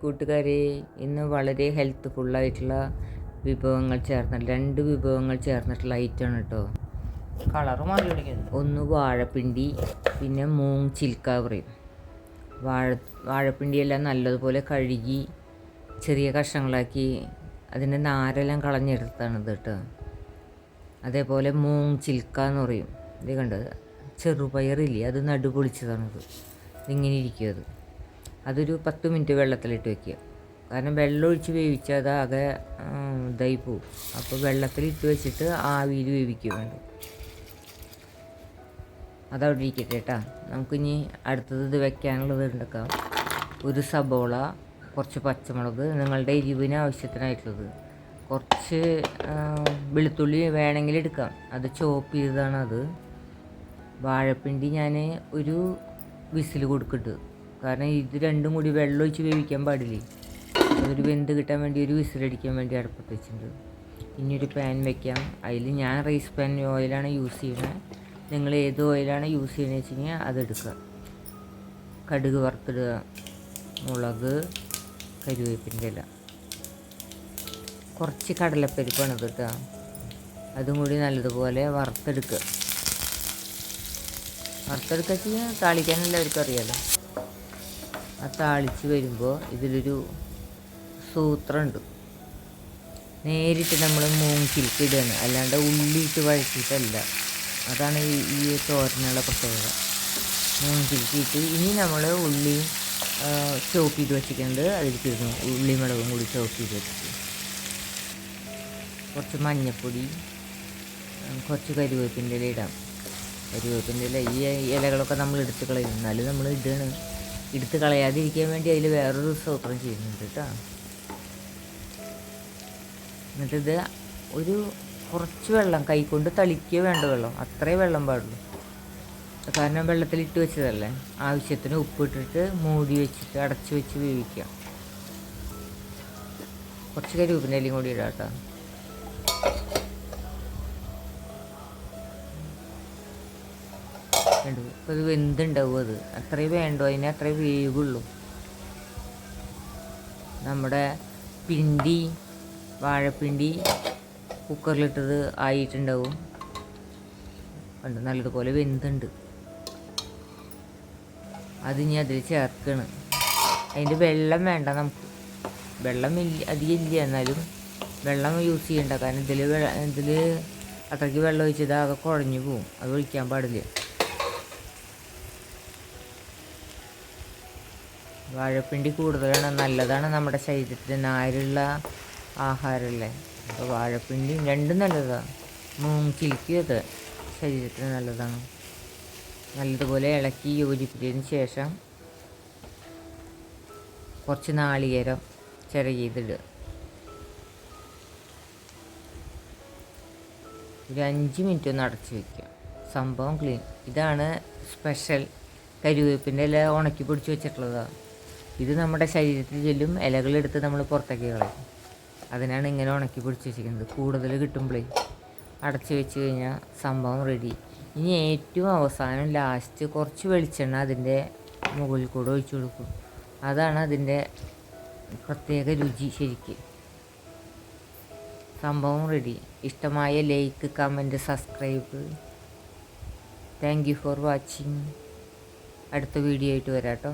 കൂട്ടുകാരെ ഇന്ന് വളരെ ഹെൽത്ത് ഫുള്ളായിട്ടുള്ള വിഭവങ്ങൾ ചേർന്ന രണ്ട് വിഭവങ്ങൾ ചേർന്നിട്ടുള്ള ഐറ്റമാണ് കേട്ടോ കളറ് മാറി പിടിക്കുന്നു ഒന്ന് വാഴപ്പിണ്ടി പിന്നെ മൂങ് ചിൽക്ക പറയും. വാഴ വാഴപ്പിണ്ടിയെല്ലാം നല്ലതുപോലെ കഴുകി ചെറിയ കഷ്ണങ്ങളാക്കി അതിന്റെ നാരെല്ലാം കളഞ്ഞെടുത്താണ് ഇത് കേട്ടോ അതേപോലെ മൂങ് ചിൽക്ക എന്ന് പറയും. ഇത് കണ്ടത് ചെറുപയറില്ലേ? അത് നടുപൊളിച്ചതാണത്. ഇതിങ്ങനെ ഇരിക്കും അത്. അതൊരു പത്ത് മിനിറ്റ് വെള്ളത്തിലിട്ട് വെക്കുക. കാരണം വെള്ളം ഒഴിച്ച് വേവിച്ചാൽ അത് ആകെ ഇതായി പോവും. അപ്പോൾ വെള്ളത്തിലിട്ട് വെച്ചിട്ട് ആവിയിൽ വേവിക്കുക വേണ്ടത്. അതവിടെ ഇരിക്കട്ടെ കേട്ടാ നമുക്കിനി അടുത്തത് ഇത് വെക്കാനുള്ളത് ഉണ്ടാക്കാം ഒരു സബോള കുറച്ച് പച്ചമുളക് നിങ്ങളുടെ എരിവിന് ആവശ്യത്തിനായിട്ടുള്ളത്. കുറച്ച് വെളുത്തുള്ളി വേണമെങ്കിൽ എടുക്കാം. അത് ചോപ്പ് ചെയ്തതാണ് അത്. വാഴപ്പിണ്ടി ഞാൻ ഒരു വിസിൽ കൊടുക്കിട്ട് കാരണം ഇത് രണ്ടും കൂടി വെള്ളം ഒഴിച്ച് വേവിക്കാൻ പാടില്ലേ? അതൊരു വെന്ത് കിട്ടാൻ വേണ്ടി ഒരു വിസിലടിക്കാൻ വേണ്ടി അടുപ്പത്ത് വെച്ചിട്ടുണ്ട്. ഇനി ഒരു പാൻ വെക്കാം. അതിൽ ഞാൻ റൈസ് പാൻ ഓയിലാണ് യൂസ് ചെയ്യുന്നത്. നിങ്ങൾ ഏത് ഓയിലാണ് യൂസ് ചെയ്യുന്നത് വെച്ച് കഴിഞ്ഞാൽ അതെടുക്കുക കടുക് വറുത്തിടുക. മുളക് കരുവേപ്പിന്റെ ഇല. കുറച്ച് കടലപ്പരിപ്പാണ് കേട്ടോ. അതും കൂടി നല്ലതുപോലെ വറുത്തെടുക്കുക. വറുത്തെടുക്കുക വെച്ച് കഴിഞ്ഞാൽ താളിക്കാൻ എല്ലാവർക്കും അറിയാലോ. ആ താളിച്ച് വരുമ്പോൾ ഇതിലൊരു സൂത്രമുണ്ട് നേരിട്ട് നമ്മൾ മൂങ്ങിലേക്ക് ഇടുകയാണ് അല്ലാണ്ട് ഉള്ളിയിട്ട് വഴറ്റിയിട്ടല്ല. അതാണ് ഈ ഈ തോരനുള്ള പ്രത്യേകത. മൂങ്ങിലേക്ക് ഇട്ട് ഇനി നമ്മൾ ഉള്ളി ചോപ്പ് ചെയ്ത് വെച്ചിട്ടുണ്ട്. അതിലേക്ക് ഇടുന്നു ഉള്ളി മുളകും കൂടി ചോപ്പ് ചെയ്ത് വെച്ചിട്ട് കുറച്ച് മഞ്ഞൾപ്പൊടി കുറച്ച് കരിവേപ്പിന്റെ ഇല ഇടാം. കരിവേപ്പിന്റെ ഇല ഈ ഇലകളൊക്കെ നമ്മൾ എടുത്ത് കളയും. എന്നാലും നമ്മൾ ഇടാണ്. എടുത്ത് കളയാതിരിക്കാൻ വേണ്ടി അതിൽ വേറൊരു സൂത്രം ചെയ്യുന്നുണ്ട് കേട്ടോ. എന്നിട്ടിത് ഒരു കുറച്ച് വെള്ളം കൈകൊണ്ട് തളിക്കുക വേണ്ട വെള്ളം അത്രേ വെള്ളം പാടുള്ളൂ. കാരണം വെള്ളത്തിലിട്ട് വെച്ചതല്ലേ? ആവശ്യത്തിന് ഉപ്പിട്ടിട്ട് മൂടി വെച്ചിട്ട് അടച്ചു വെച്ച് വേവിക്കുക. കുറച്ച് കരിവേപ്പിന്റെ ഇലയും കൂടി ഇടാം കേട്ടോ. ഇപ്പം ഇത് വെന്തുണ്ടാവും അത്. അത്രയും വേണ്ടോ. അതിന് അത്രയും വേവുള്ളൂ. നമ്മുടെ പിണ്ടി വാഴപ്പിണ്ടി കുക്കറിലിട്ടത് ആയിട്ടുണ്ടാവും. കണ്ടു? നല്ലതുപോലെ വെന്തുണ്ട്. അത് ഇനി അതിൽ ചേർക്കണം. അതിന്റെ വെള്ളം വേണ്ട നമുക്ക്. വെള്ളം ഇല്ല അധികം ഇല്ല. എന്നാലും വെള്ളം യൂസ് ചെയ്യണ്ട. കാരണം ഇതിൽ ഇതിൽ അത്രയ്ക്ക് വെള്ളം ഒഴിച്ചത് ആകെ കുഴഞ്ഞു പോവും. അത് ഒഴിക്കാൻ പാടില്ല. വാഴപ്പിണ്ടി കൂടുതലാണ് നല്ലതാണ് നമ്മുടെ ശരീരത്തിന്. നാരുള്ള ആഹാരമല്ലേ? അപ്പോൾ വാഴപ്പിണ്ടി രണ്ടും നല്ലതാണ് മൂങ് ചിലിക്കും ശരീരത്തിന് നല്ലതാണ്. നല്ലതുപോലെ ഇളക്കി യോജിപ്പിച്ചതിന് ശേഷം കുറച്ച് നാളികേരം ചിരകിയതിടുക ഒരു അഞ്ച് മിനിറ്റ് ഒന്ന് അടച്ച് വയ്ക്കുക സംഭവം ക്ലീൻ. ഇതാണ് സ്പെഷ്യൽ കരുവേപ്പിന്റെ ഇല ഉണക്കി പൊടിച്ച് വെച്ചിട്ടുള്ളതാണ്. ഇത് നമ്മുടെ ശരീരത്തിൽ ചെല്ലും ഇലകളെടുത്ത് നമ്മൾ പുറത്തേക്ക് കളയും. അതിനാണ് ഇങ്ങനെ ഉണക്കി പിടിച്ച് വെച്ചിരിക്കുന്നത്. കൂടുതൽ കിട്ടുമ്പോഴേ അടച്ചു വെച്ച് കഴിഞ്ഞാൽ സംഭവം റെഡി ഇനി ഏറ്റവും അവസാനം ലാസ്റ്റ് കുറച്ച് വെളിച്ചെണ്ണ അതിന്റെ മുകളിൽ കൂടെ ഒഴിച്ചു കൊടുക്കും. അതാണ് അതിന്റെ പ്രത്യേക രുചി ശരിക്ക്. സംഭവം റെഡി ഇഷ്ടമായ like comment subscribe thank you for watching അടുത്ത വീഡിയോ ആയിട്ട് വരാം കേട്ടോ